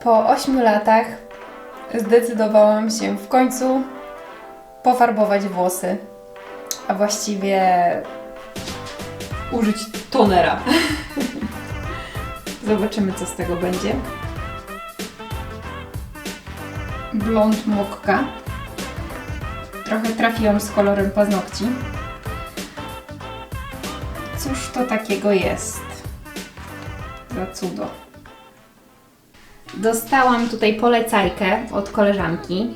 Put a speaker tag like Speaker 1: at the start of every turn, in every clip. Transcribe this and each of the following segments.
Speaker 1: Po 8 latach zdecydowałam się w końcu pofarbować włosy, a właściwie użyć tonera. Zobaczymy, co z tego będzie. Blond mokka. Trochę trafiłam z kolorem paznokci. Cóż to takiego jest? Za cudo. Dostałam tutaj polecajkę od koleżanki,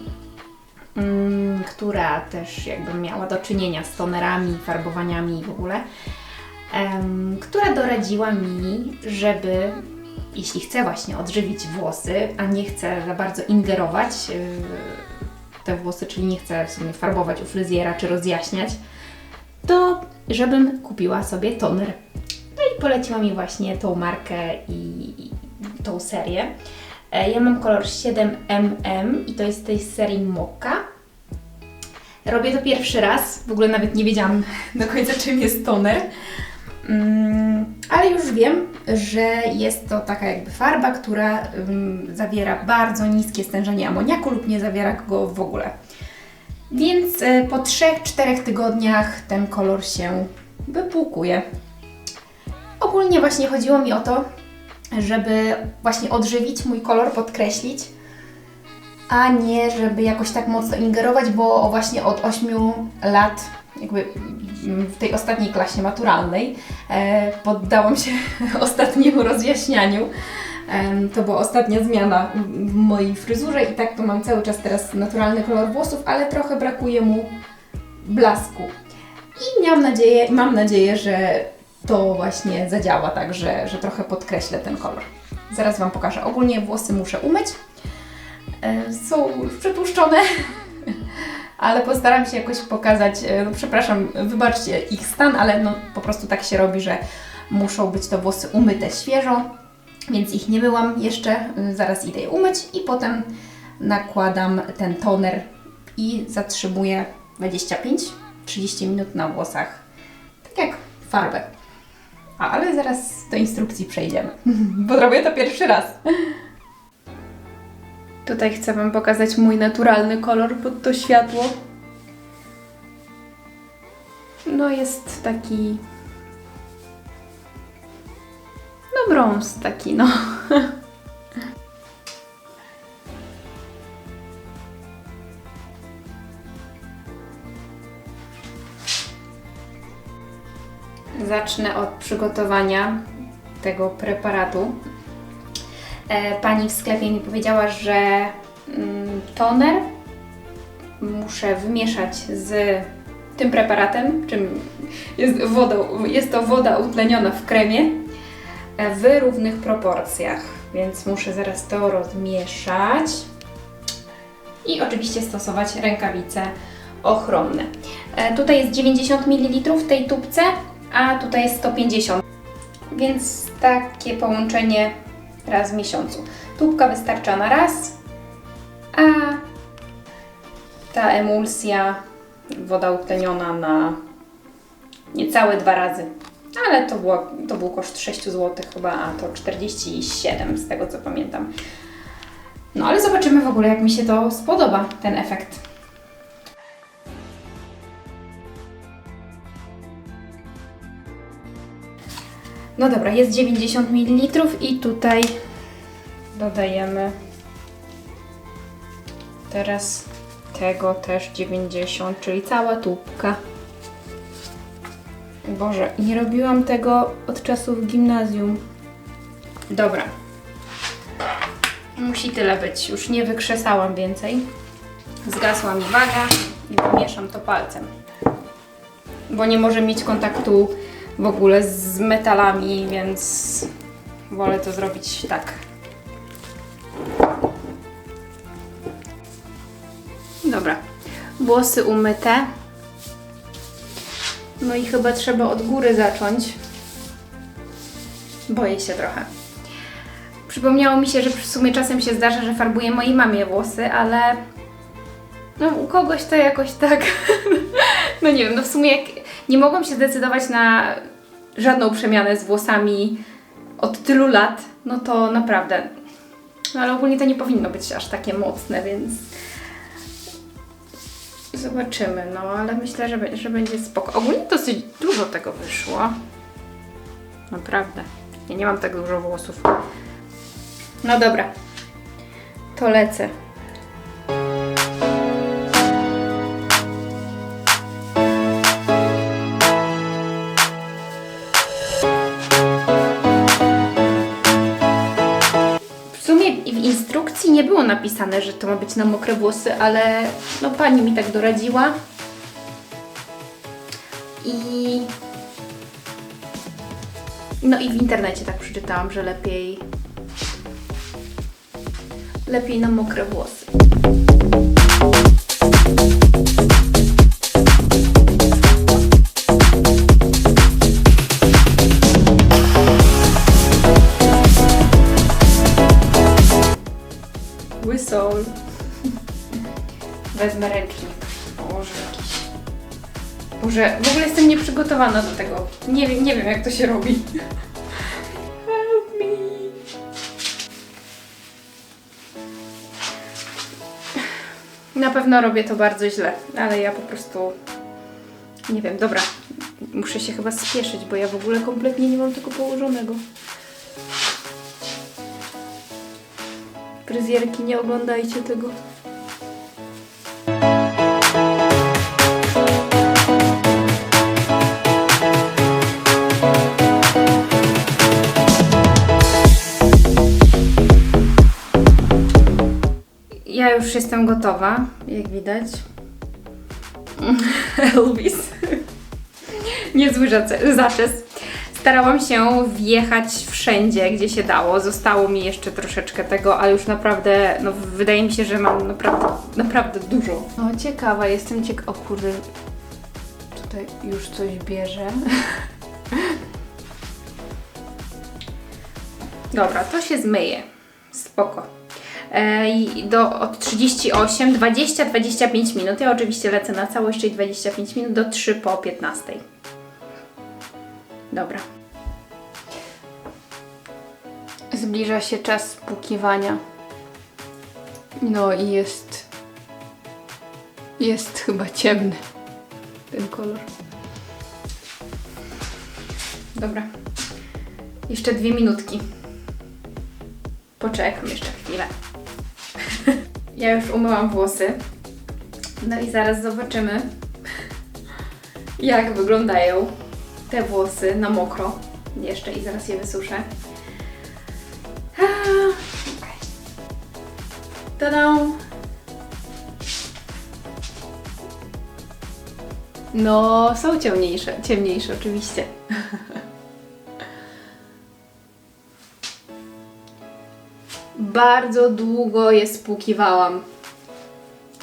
Speaker 1: mm, która też jakby miała do czynienia z tonerami, farbowaniami i w ogóle, która doradziła mi, żeby jeśli chcę właśnie odżywić włosy, a nie chcę za bardzo ingerować w te włosy, czyli nie chcę w sumie farbować u fryzjera czy rozjaśniać, to żebym kupiła sobie toner. No i poleciła mi właśnie tą markę i tą serię. E, Ja mam kolor 7MM i to jest z tej serii Mokka. Robię to pierwszy raz, w ogóle nawet nie wiedziałam do końca czym jest toner. Mm, ale już wiem, że jest to taka jakby farba, która ym, zawiera bardzo niskie stężenie amoniaku lub nie zawiera go w ogóle. Więc y, po 3-4 tygodniach ten kolor się wypłukuje. Ogólnie właśnie chodziło mi o to, żeby właśnie odżywić mój kolor, podkreślić, a nie żeby jakoś tak mocno ingerować, bo właśnie od 8 lat, jakby w tej ostatniej klasie maturalnej, e, poddałam się ostatniemu rozjaśnianiu. To była ostatnia zmiana w mojej fryzurze i tak to mam cały czas teraz naturalny kolor włosów, ale trochę brakuje mu blasku. I miałam nadzieję, mam nadzieję, że to właśnie zadziała tak, że, że trochę podkreślę ten kolor. Zaraz Wam pokażę. Ogólnie włosy muszę umyć. E, Są już przetłuszczone, ale postaram się jakoś pokazać. e, No, przepraszam, wybaczcie ich stan, ale no, po prostu tak się robi, że muszą być to włosy umyte świeżo, więc ich nie myłam jeszcze. E, Zaraz idę je umyć i potem nakładam ten toner i zatrzymuję 25-30 minut na włosach. Tak jak farbę. A, ale zaraz do instrukcji przejdziemy, bo robię to pierwszy raz. Tutaj chcę Wam pokazać mój naturalny kolor pod to światło. No jest taki... No brąz taki, no. Zacznę od przygotowania tego preparatu. E, Pani w sklepie mi powiedziała, że mm, toner muszę wymieszać z tym preparatem, czym jest, wodą, jest to woda utleniona w kremie e, w równych proporcjach, więc muszę zaraz to rozmieszać i oczywiście stosować rękawice ochronne. E, Tutaj jest 90 ml w tej tubce, a tutaj jest 150 więc takie połączenie raz w miesiącu. Tubka wystarcza na raz, a ta emulsja, woda utleniona na niecałe dwa razy. Ale to, było, to był koszt 6 zł chyba, a to 47 z tego co pamiętam. No ale zobaczymy w ogóle jak mi się to spodoba, ten efekt. No dobra, jest 90 ml i tutaj dodajemy teraz tego też 90, czyli cała tubka. Boże, nie robiłam tego od czasów gimnazjum. Dobra. Musi tyle być, już nie wykrzesałam więcej. Zgasła mi waga i mieszam to palcem. Bo nie może mieć kontaktu w ogóle z metalami, więc wolę to zrobić tak. Dobra, włosy umyte. No i chyba trzeba od góry zacząć. Boję się trochę. Przypomniało mi się, że w sumie czasem się zdarza, że farbuję mojej mamie włosy, ale no u kogoś to jakoś tak. no nie wiem, no w sumie jak nie mogłam się zdecydować na żadną przemianę z włosami od tylu lat, no to naprawdę No ale ogólnie to nie powinno być aż takie mocne, więc zobaczymy, no ale myślę, że, że będzie spoko. Ogólnie dosyć dużo tego wyszło. Naprawdę. Ja nie mam tak dużo włosów. No dobra. To lecę. Było napisane, że to ma być na mokre włosy, ale no pani mi tak doradziła. I no i w internecie tak przeczytałam, że lepiej lepiej na mokre włosy. Wezmę ręcznik. Położę jakiś. Boże, w ogóle jestem nieprzygotowana do tego. Nie, nie wiem, jak to się robi. Help me. Na pewno robię to bardzo źle, ale ja po prostu nie wiem, dobra. Muszę się chyba spieszyć, bo ja w ogóle kompletnie nie mam tego położonego. Fryzjerki, nie oglądajcie tego. Już jestem gotowa, jak widać. Elvis. Niezły zaczes. Starałam się wjechać wszędzie, gdzie się dało. Zostało mi jeszcze troszeczkę tego, ale już naprawdę, no wydaje mi się, że mam naprawdę, naprawdę dużo. No ciekawa, jestem ciekawa. O kurde, tutaj już coś bierze. Dobra, to się zmyje. Spoko. E, do, od 38, 20, 25 minut. Ja oczywiście lecę na całość, czyli 25 minut do 3 po 15. Dobra. Zbliża się czas spłukiwania. No i jest. Jest chyba ciemny ten kolor. Dobra. Jeszcze dwie minutki. Poczekam jeszcze chwilę. Ja już umyłam włosy. No i zaraz zobaczymy, jak wyglądają te włosy na mokro. Jeszcze i zaraz je wysuszę. Tada! No, są ciemniejsze, ciemniejsze oczywiście. Bardzo długo je spłukiwałam.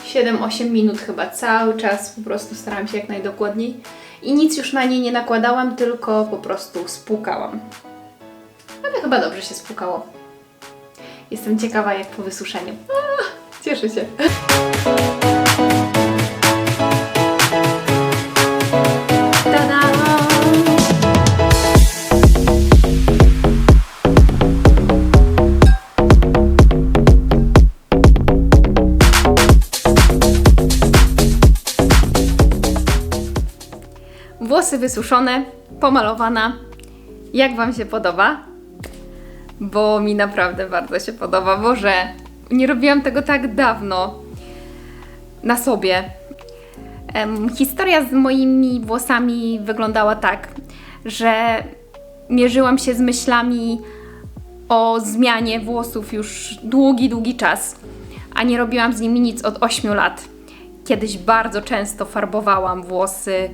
Speaker 1: 7-8 minut chyba, cały czas po prostu starałam się jak najdokładniej. I nic już na nie nie nakładałam, tylko po prostu spłukałam. Ale chyba dobrze się spłukało. Jestem ciekawa jak po wysuszeniu. A, cieszę się. Włosy wysuszone, pomalowana. Jak Wam się podoba? Bo mi naprawdę bardzo się podoba. Boże, nie robiłam tego tak dawno na sobie. Em, historia z moimi włosami wyglądała tak, że mierzyłam się z myślami o zmianie włosów już długi, długi czas, a nie robiłam z nimi nic od 8 lat. Kiedyś bardzo często farbowałam włosy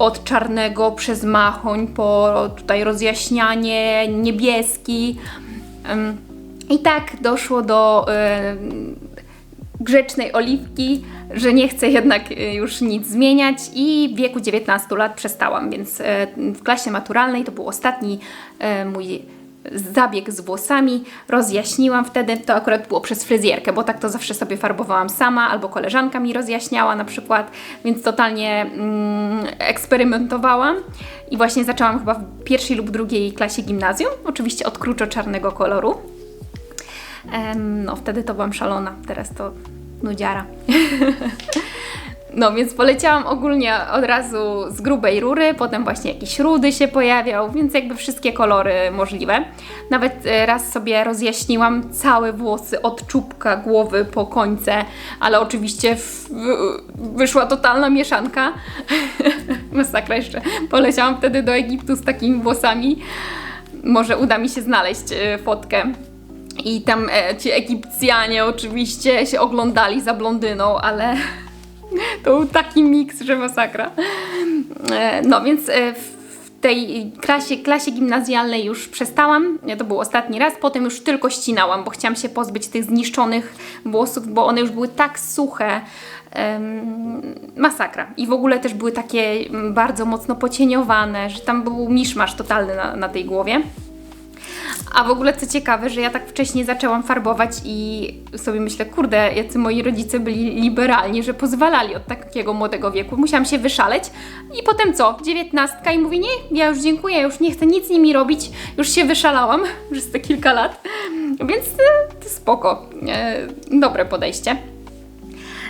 Speaker 1: od czarnego przez machoń po tutaj rozjaśnianie, niebieski. I tak doszło do grzecznej oliwki, że nie chcę jednak y, już nic zmieniać i w wieku 19 lat przestałam, więc e, w klasie maturalnej to był ostatni e, mój zabieg z włosami. Rozjaśniłam wtedy, to akurat było przez fryzjerkę, bo tak to zawsze sobie farbowałam sama, albo koleżanka mi rozjaśniała na przykład, więc totalnie mm, eksperymentowałam i właśnie zaczęłam chyba w pierwszej lub drugiej klasie gimnazjum, oczywiście od kruczo czarnego koloru. Em, no wtedy to byłam szalona, teraz to nudziara. No więc poleciałam ogólnie od razu z grubej rury, potem właśnie jakiś rudy się pojawiał, więc jakby wszystkie kolory możliwe. Nawet e, raz sobie rozjaśniłam całe włosy od czubka głowy po końce, ale oczywiście wyszła totalna mieszanka. Masakra jeszcze. Poleciałam wtedy do Egiptu z takimi włosami. Może uda mi się znaleźć e, fotkę. I tam e, ci Egipcjanie oczywiście się oglądali za blondyną, ale to był taki miks, że masakra. E, No więc e, w tej klasie, klasie gimnazjalnej już przestałam. To był ostatni raz. Potem już tylko ścinałam, bo chciałam się pozbyć tych zniszczonych włosów, bo one już były tak suche. masakra. I w ogóle też były takie mm, bardzo mocno pocieniowane, że tam był miszmasz totalny na, na tej głowie. A w ogóle co ciekawe, że ja tak wcześniej zaczęłam farbować i sobie myślę, kurde, jacy moi rodzice byli liberalni, że pozwalali od takiego młodego wieku. Musiałam się wyszaleć i potem co? Dziewiętnastka i mówię, nie, ja już dziękuję, już nie chcę nic z nimi robić, już się wyszalałam przez te kilka lat. Więc e, spoko. E, dobre podejście.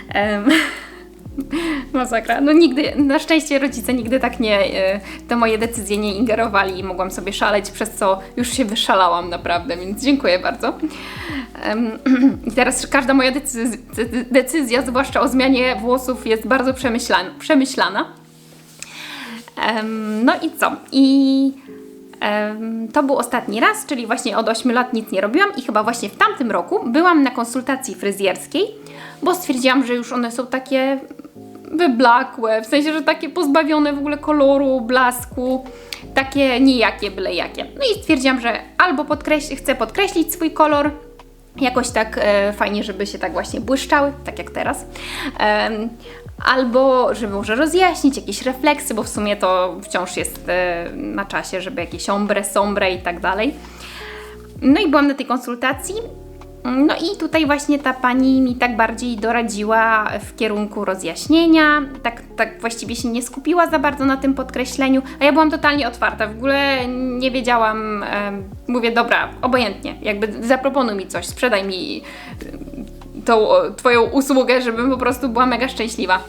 Speaker 1: Em, Masakra. No nigdy, na szczęście rodzice nigdy tak nie, e, te moje decyzje nie ingerowali i mogłam sobie szaleć, przez co już się wyszalałam naprawdę, więc dziękuję bardzo. I teraz każda moja decyzja, decyzja, zwłaszcza o zmianie włosów, jest bardzo przemyślana. przemyślana. Em, no i co? I to był ostatni raz, czyli właśnie od 8 lat nic nie robiłam i chyba właśnie w tamtym roku byłam na konsultacji fryzjerskiej, bo stwierdziłam, że już one są takie wyblakłe, w sensie, że takie pozbawione w ogóle koloru, blasku, takie nijakie, byle jakie. No i stwierdziłam, że albo podkreś- chcę podkreślić swój kolor, jakoś tak e, fajnie, żeby się tak właśnie błyszczały, tak jak teraz. Em, albo żeby może rozjaśnić jakieś refleksy, bo w sumie to wciąż jest e, na czasie, żeby jakieś ombre, sombre i tak dalej. No i byłam na tej konsultacji. No i tutaj właśnie ta pani mi tak bardziej doradziła w kierunku rozjaśnienia, tak, tak właściwie się nie skupiła za bardzo na tym podkreśleniu, a ja byłam totalnie otwarta, w ogóle nie wiedziałam, em, mówię dobra, obojętnie, jakby zaproponuj mi coś, sprzedaj mi tą Twoją usługę, żebym po prostu była mega szczęśliwa.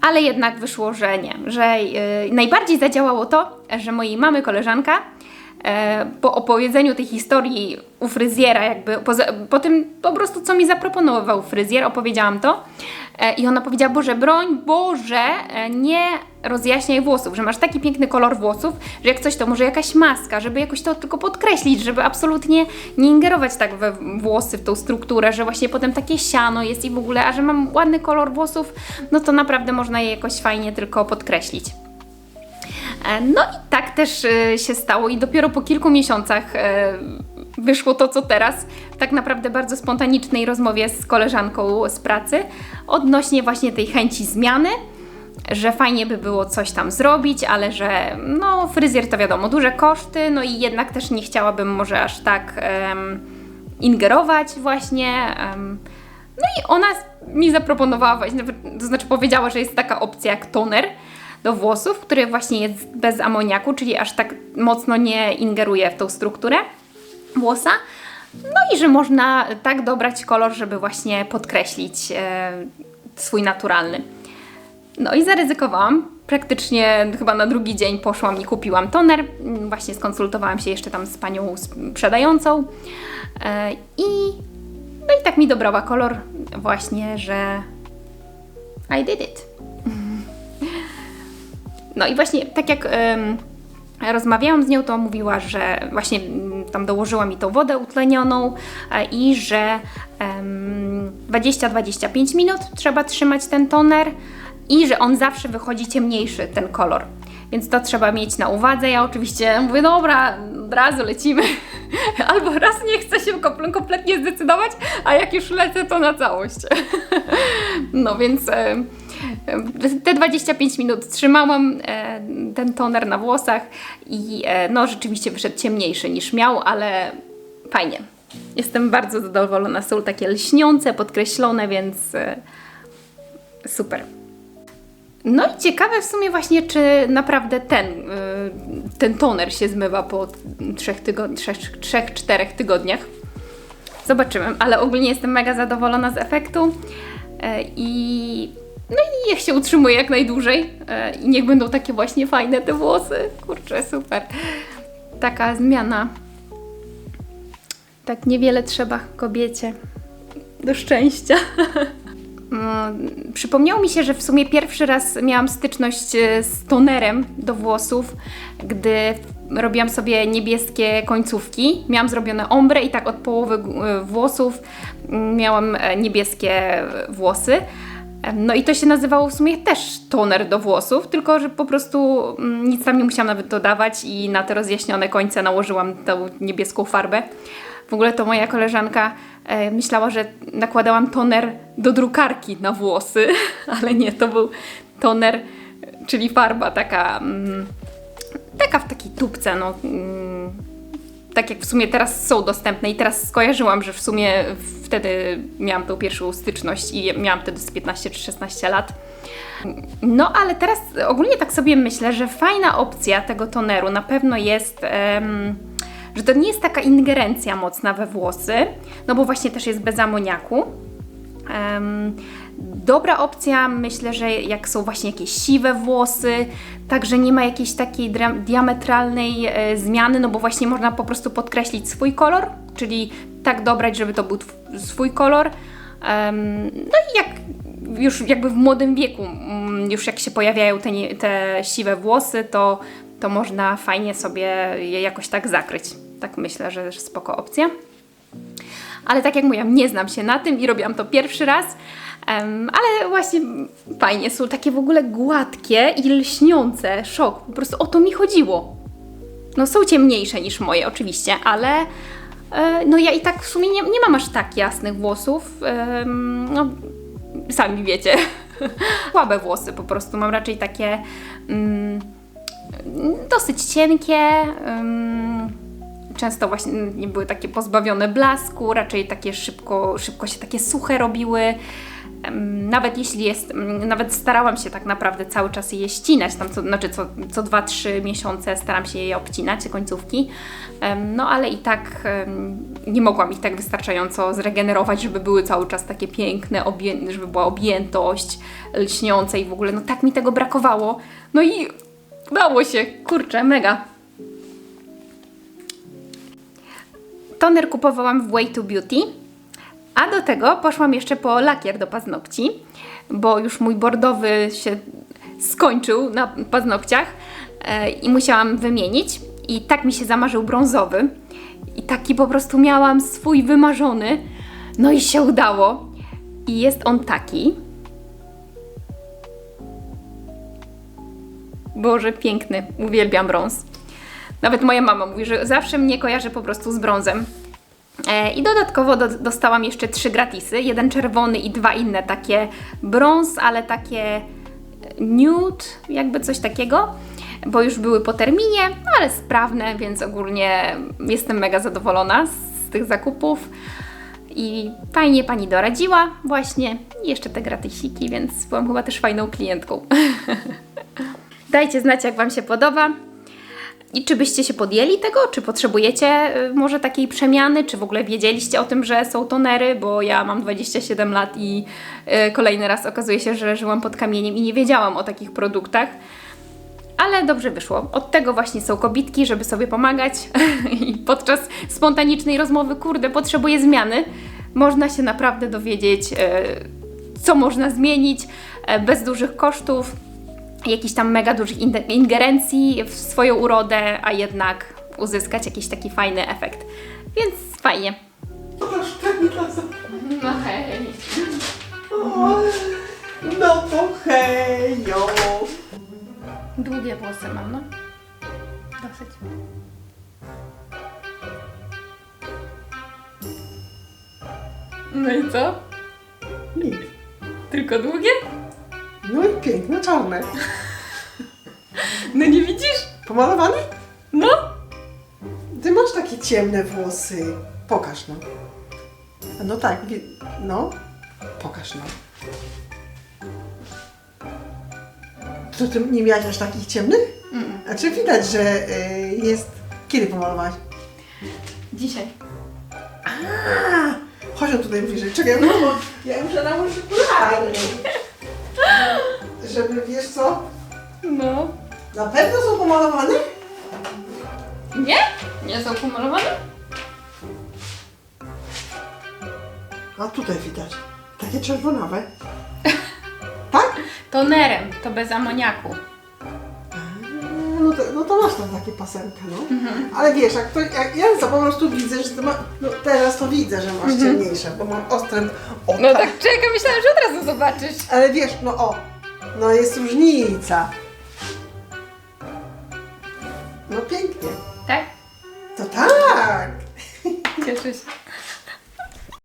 Speaker 1: Ale jednak wyszło, że nie, że yy, najbardziej zadziałało to, że mojej mamy koleżanka e, po opowiedzeniu tej historii u fryzjera, jakby po, po tym po prostu, co mi zaproponował fryzjer, opowiedziałam to e, i ona powiedziała, Boże, broń Boże, e, nie rozjaśniaj włosów, że masz taki piękny kolor włosów, że jak coś to może jakaś maska, żeby jakoś to tylko podkreślić, żeby absolutnie nie ingerować tak we włosy, w tą strukturę, że właśnie potem takie siano jest i w ogóle, a że mam ładny kolor włosów, no to naprawdę można je jakoś fajnie tylko podkreślić. E, No i tak też e, się stało i dopiero po kilku miesiącach e, wyszło to, co teraz, tak naprawdę bardzo spontanicznej rozmowie z koleżanką z pracy odnośnie właśnie tej chęci zmiany, że fajnie by było coś tam zrobić, ale że no fryzjer to wiadomo, duże koszty, no i jednak też nie chciałabym może aż tak em, ingerować właśnie. em. no i ona mi zaproponowała właśnie, to znaczy powiedziała, że jest taka opcja jak toner, do włosów, który właśnie jest bez amoniaku, czyli aż tak mocno nie ingeruje w tą strukturę włosa. No i że można tak dobrać kolor, żeby właśnie podkreślić e, swój naturalny. No i zaryzykowałam. Praktycznie chyba na drugi dzień poszłam i kupiłam toner. Właśnie skonsultowałam się jeszcze tam z panią sprzedającą. E, I no i tak mi dobrała kolor właśnie, że I did it. No i właśnie tak jak rozmawiałam z nią, to mówiła, że właśnie mm, tam dołożyła mi tą wodę utlenioną e, i że em, 20-25 minut trzeba trzymać ten toner i że on zawsze wychodzi ciemniejszy, ten kolor. Więc to trzeba mieć na uwadze. Ja oczywiście mówię, dobra, od razu lecimy. Albo raz nie chcę się komple- kompletnie zdecydować, a jak już lecę, to na całość. No więc te 25 minut trzymałam e, ten toner na włosach i e, no rzeczywiście wyszedł ciemniejszy niż miał, ale fajnie. Jestem bardzo zadowolona. Są takie lśniące, podkreślone, więc e, super. No i ciekawe w sumie właśnie, czy naprawdę ten, ten toner się zmywa po 3-4 tygodniach. Zobaczymy, ale ogólnie jestem mega zadowolona z efektu i no i niech się utrzymuje jak najdłużej e, i niech będą takie właśnie fajne te włosy. Kurczę, super. Taka zmiana. Tak niewiele trzeba kobiecie do szczęścia. Mm, Przypomniało mi się, że w sumie pierwszy raz miałam styczność e, z tonerem do włosów, gdy robiłam sobie niebieskie końcówki. Miałam zrobione ombre i tak od połowy e, włosów mm, miałam niebieskie włosy. No i to się nazywało w sumie też toner do włosów, tylko że po prostu mm, nic tam nie musiałam nawet dodawać i na te rozjaśnione końce nałożyłam tą niebieską farbę. W ogóle to moja koleżanka e, myślała, że nakładałam toner do drukarki na włosy, ale nie, to był toner, czyli farba taka, mm, taka w takiej tubce, no. Mm, tak jak w sumie teraz są dostępne i teraz skojarzyłam, że w sumie wtedy miałam tą pierwszą styczność i miałam wtedy z 15 czy 16 lat. No, ale teraz ogólnie tak sobie myślę, że fajna opcja tego toneru na pewno jest, że to nie jest taka ingerencja mocna we włosy, no bo właśnie też jest bez amoniaku. Dobra opcja, myślę, że jak są właśnie jakieś siwe włosy, także nie ma jakiejś takiej diametralnej e, zmiany, no bo właśnie można po prostu podkreślić swój kolor, czyli tak dobrać, żeby to był swój kolor. No i jak już jakby w młodym wieku, mm, już jak się pojawiają te, te siwe włosy, to, to można fajnie sobie je jakoś tak zakryć. Tak myślę, że spoko opcja. Ale tak jak mówiłam, nie znam się na tym i robiłam to pierwszy raz. Em, ale właśnie fajnie, są takie w ogóle gładkie i lśniące. Szok, po prostu o to mi chodziło. No są ciemniejsze niż moje oczywiście, ale e, no ja i tak w sumie nie, nie mam aż tak jasnych włosów. Em, no sami wiecie. Słabe włosy po prostu, mam raczej takie mm, dosyć cienkie. ym, często właśnie nie były takie pozbawione blasku, raczej takie szybko, szybko się takie suche robiły. Nawet jeśli jest, mm, nawet starałam się tak naprawdę cały czas je ścinać, tam co, znaczy co, co 2-3 miesiące staram się je obcinać, końcówki, no ale i tak nie mogłam ich tak wystarczająco zregenerować, żeby były cały czas takie piękne, żeby była objętość lśniące i w ogóle, no tak mi tego brakowało. No i udało się, kurczę, mega. Toner kupowałam w Way to Beauty, a do tego poszłam jeszcze po lakier do paznokci, bo już mój bordowy się skończył na paznokciach e, i musiałam wymienić. I tak mi się zamarzył brązowy. I taki po prostu miałam swój wymarzony. No i się udało. I jest on taki. Boże, piękny. Uwielbiam brąz. Nawet moja mama mówi, że zawsze mnie kojarzy po prostu z brązem. E, I dodatkowo do, dostałam jeszcze trzy gratisy. Jeden czerwony i dwa inne takie brąz, ale takie e, nude, jakby coś takiego, bo już były po terminie, no ale sprawne, więc ogólnie jestem mega zadowolona z tych zakupów. I fajnie pani doradziła właśnie. I jeszcze te gratisiki, więc byłam chyba też fajną klientką. Dajcie znać, jak Wam się podoba. I czy byście się podjęli tego? Czy potrzebujecie y, może takiej przemiany? Czy w ogóle wiedzieliście o tym, że są tonery? Bo ja mam 27 lat i y, kolejny raz okazuje się, że żyłam pod kamieniem i nie wiedziałam o takich produktach. Ale dobrze wyszło. Od tego właśnie są kobitki, żeby sobie pomagać. I podczas spontanicznej rozmowy, kurde, potrzebuję zmiany. Można się naprawdę dowiedzieć, y, co można zmienić bez dużych kosztów jakichś tam mega dużych in- ingerencji w swoją urodę, a jednak uzyskać jakiś taki fajny efekt. Więc fajnie. No hej.
Speaker 2: No to hejo!
Speaker 1: Długie włosy mam, no. Dosyć. No i co?
Speaker 2: Nic.
Speaker 1: Tylko długie?
Speaker 2: No i piękne, czarne.
Speaker 1: No nie widzisz?
Speaker 2: Pomalowany?
Speaker 1: No.
Speaker 2: Ty masz takie ciemne włosy. Pokaż no. No tak, wi- no. Pokaż no. To ty nie miałaś aż takich ciemnych?
Speaker 1: Mm.
Speaker 2: A czy widać, że y, jest... Kiedy pomalowałaś?
Speaker 1: Dzisiaj.
Speaker 2: A, ją tutaj bliżej. Czekaj, no, bo ja muszę nałożyć okulary. Żeby, wiesz co,
Speaker 1: No.
Speaker 2: na pewno są pomalowane?
Speaker 1: Nie? Nie są pomalowane?
Speaker 2: A tutaj widać. Takie czerwonawe. Tak?
Speaker 1: Tonerem, to bez amoniaku.
Speaker 2: No to, no to masz tam takie pasemka, no. Ale wiesz, jak, to, jak ja to po prostu widzę, że to ma, no teraz to widzę, że masz ciemniejsze, bo mam ostre oka.
Speaker 1: No tak, czekaj, myślałam, że od razu zobaczysz.
Speaker 2: Ale wiesz, no o, no jest różnica. No pięknie.
Speaker 1: Tak?
Speaker 2: To tak.
Speaker 1: Cieszę się.